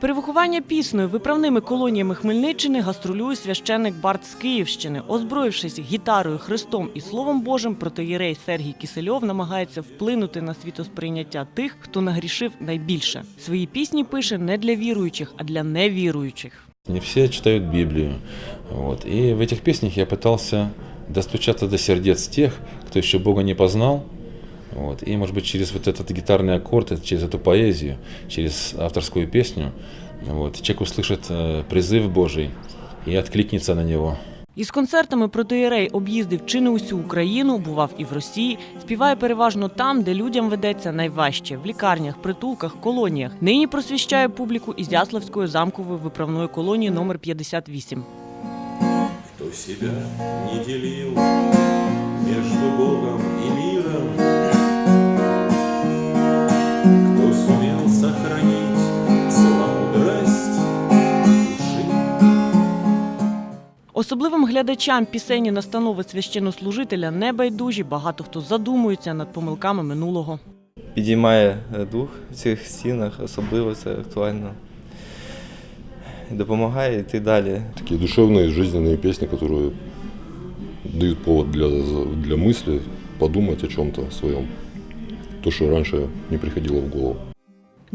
Перевиховання піснею виправними колоніями Хмельниччини гастролює священник Барт з Київщини. Озброївшись гітарою, Христом і Словом Божим, протоєрей Сергій Кисельов намагається вплинути на світосприйняття тих, хто нагрішив найбільше. Свої пісні пише не для віруючих, а для невіруючих. Не все читают Библию. Вот. И в этих песнях я пытался достучаться до сердец тех, кто еще Бога не познал. Вот. И, может быть, через вот этот гитарный аккорд, э, через эту поэзию, через авторскую песню, вот, человек услышит э, призыв Божий и откликнется на него. Із концертами протоєрей об'їздив чи не усю Україну, бував і в Росії. Співає переважно там, де людям ведеться найважче в лікарнях, притулках, колоніях. Нині просвіщає публіку із Яславської замкової виправної колонії номер 58. Кто себя не делил Особливим глядачам пісені настанови священнослужителя не байдужі. Багато хто задумується над помилками минулого. підіймає е, дух в цих стінах, особливо це актуально. І допомагає йти далі. Такие душевные, жизненные песни, которые дают повод для, для мысли, подумать о чем-то своем. То, что раньше не приходило в голову.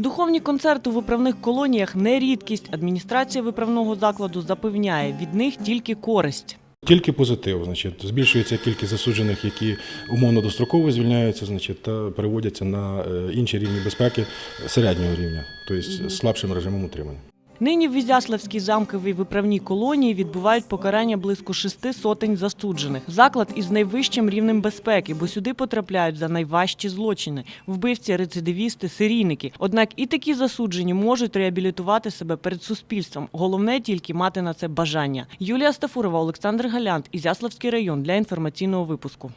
Духовні концерти у виправних колоніях не рідкість. Адміністрація виправного закладу запевняє, від них тільки користь. Тільки позитив, значить, збільшується кількість засуджених, які умовно достроково звільняються, значить, та переводяться на е, інші рівні безпеки середнього рівня, тобто з слабшим режимом утримання. Нині в Ізяславській замковій виправній колонії відбувають покарання близько шести сотень засуджених. Заклад із найвищим рівнем безпеки, бо сюди потрапляють за найважчі злочини вбивці, рецидивісти, серійники. Однак і такі засуджені можуть реабілітувати себе перед суспільством. Головне тільки мати на це бажання. Юлія Стафурова, Олександр Галянт, Ізяславський район для інформаційного випуску.